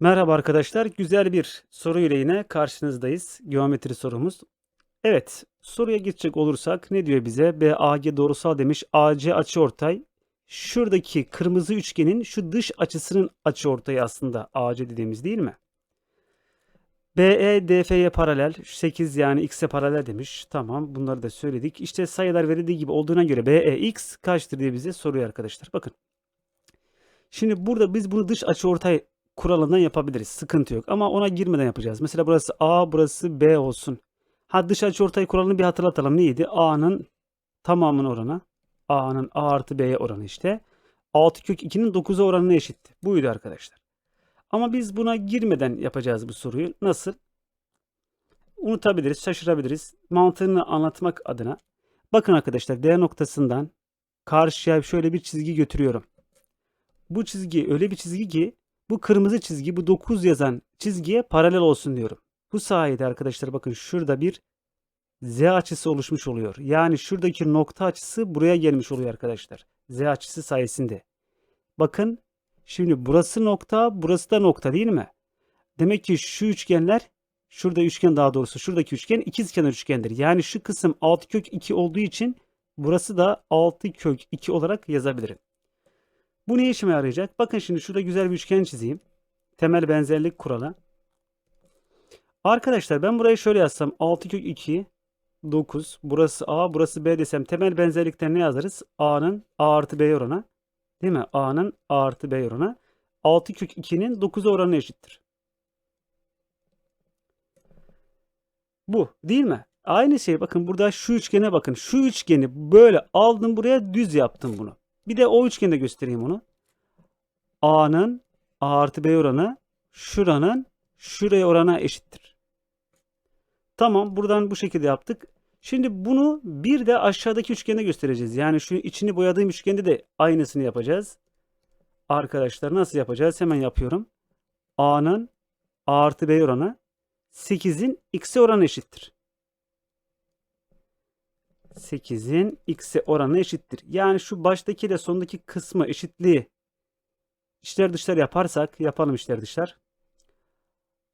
Merhaba arkadaşlar. Güzel bir soru ile yine karşınızdayız. Geometri sorumuz. Evet, soruya geçecek olursak ne diyor bize? BAG doğrusal demiş. AC açıortay. Şuradaki kırmızı üçgenin şu dış açısının açıortayı aslında AC dediğimiz değil mi? BE DF'ye paralel. 8 yani x'e paralel demiş. Tamam, bunları da söyledik. İşte sayılar verildiği gibi olduğuna göre BEX kaçtır diye bize soruyor arkadaşlar. Bakın. Şimdi burada biz bunu dış açıortay kuralından yapabiliriz. Sıkıntı yok. Ama ona girmeden yapacağız. Mesela burası A, burası B olsun. Ha dış açıortay kuralını bir hatırlatalım. Neydi? A'nın tamamının oranı. A'nın A artı B'ye oranı işte. 6 kök 2'nin 9'a oranına eşitti. Buydu arkadaşlar. Ama biz buna girmeden yapacağız bu soruyu. Nasıl? Unutabiliriz, şaşırabiliriz. Mantığını anlatmak adına. Bakın arkadaşlar D noktasından karşıya şöyle bir çizgi götürüyorum. Bu çizgi öyle bir çizgi ki bu kırmızı çizgi bu 9 yazan çizgiye paralel olsun diyorum. Bu sayede arkadaşlar bakın şurada bir Z açısı oluşmuş oluyor. Yani şuradaki nokta açısı buraya gelmiş oluyor arkadaşlar. Z açısı sayesinde. Bakın şimdi burası nokta burası da nokta değil mi? Demek ki şu üçgenler şurada üçgen daha doğrusu şuradaki üçgen ikizkenar üçgendir. Yani şu kısım 6 kök 2 olduğu için burası da 6 kök 2 olarak yazabilirim. Bu ne işime yarayacak? Bakın şimdi şurada güzel bir üçgen çizeyim. Temel benzerlik kuralı. Arkadaşlar ben burayı şöyle yazsam 6 kök 2 9 burası A burası B desem temel benzerlikten ne yazarız? A'nın A artı B oranı değil mi? A'nın A artı B oranı 6 kök 2'nin 9'a oranı eşittir. Bu değil mi? Aynı şey bakın burada şu üçgene bakın. Şu üçgeni böyle aldım buraya düz yaptım bunu. Bir de o üçgende göstereyim onu. A'nın A artı B oranı şuranın şuraya orana eşittir. Tamam buradan bu şekilde yaptık. Şimdi bunu bir de aşağıdaki üçgende göstereceğiz. Yani şu içini boyadığım üçgende de aynısını yapacağız. Arkadaşlar nasıl yapacağız? Hemen yapıyorum. A'nın A artı B oranı 8'in x'e oranı eşittir. 8'in x'e oranı eşittir. Yani şu baştaki ile sondaki kısmı eşitliği içler dışlar yaparsak yapalım içler dışlar.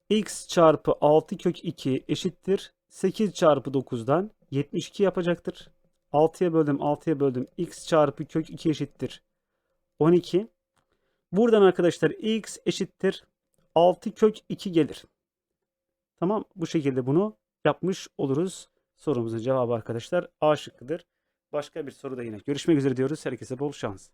x çarpı 6 kök 2 eşittir. 8 çarpı 9'dan 72 yapacaktır. 6'ya böldüm 6'ya böldüm. x çarpı kök 2 eşittir. 12. Buradan arkadaşlar x eşittir. 6 kök 2 gelir. Tamam bu şekilde bunu yapmış oluruz. Sorumuzun cevabı arkadaşlar A şıkkıdır. Başka bir soruda yine görüşmek üzere diyoruz. Herkese bol şans.